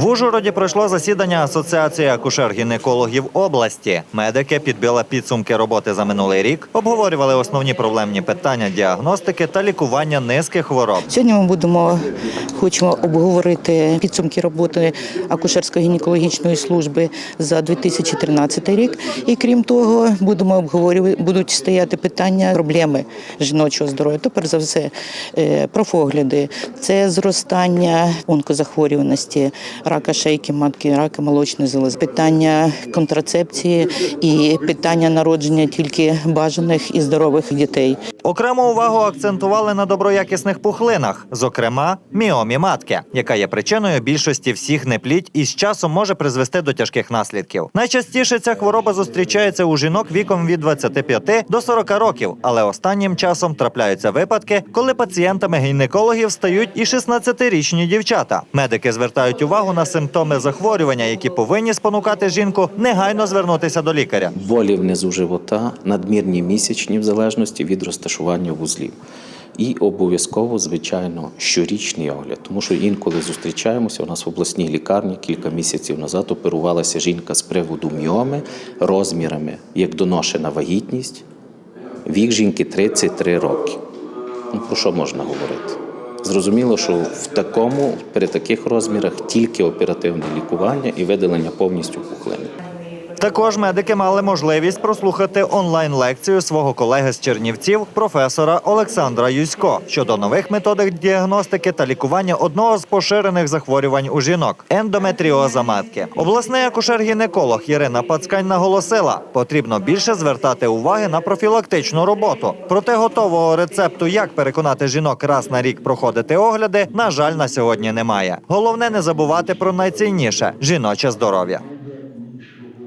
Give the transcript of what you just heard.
В Ужгороді пройшло засідання Асоціації акушер-гінекологів області. Медики підбили підсумки роботи за минулий рік, обговорювали основні проблемні питання діагностики та лікування низки хвороб. Сьогодні ми будемо хочемо обговорити підсумки роботи акушерсько-гінекологічної служби за 2013 рік. І крім того, будемо обговорювати, будуть стояти питання проблеми жіночого здоров'я. То за все е, профогляди, це зростання онкозахворюваності, рака шейки, матки, рака молочної залози, питання контрацепції і питання народження тільки бажаних і здорових дітей. Окрему увагу акцентували на доброякісних пухлинах, зокрема міомі матки, яка є причиною більшості всіх неплідь і з часом може призвести до тяжких наслідків. Найчастіше ця хвороба зустрічається у жінок віком від 25 до 40 років, але останнім часом трапляються випадки, коли пацієнтами гінекологів стають і 16-річні дівчата. Медики звертають увагу на симптоми захворювання, які повинні спонукати жінку негайно звернутися до лікаря. болі внизу живота, надмірні місячні в залежності від розташування вузлів. І обов'язково, звичайно, щорічний огляд, тому що інколи зустрічаємося. У нас в обласній лікарні кілька місяців назад оперувалася жінка з приводу міоми розмірами, як доношена вагітність. Вік жінки 33 роки. Ну, про що можна говорити? Зрозуміло, що в такому, при таких розмірах тільки оперативне лікування і видалення повністю пухлини. Також медики мали можливість прослухати онлайн-лекцію свого колеги з Чернівців, професора Олександра Юсько щодо нових методик діагностики та лікування одного з поширених захворювань у жінок ендометріоза матки. Обласний акушер-гінеколог Ірина Пацкань наголосила, потрібно більше звертати уваги на профілактичну роботу. Проте готового рецепту, як переконати жінок раз на рік проходити огляди, на жаль, на сьогодні немає. Головне не забувати про найцінніше жіноче здоров'я.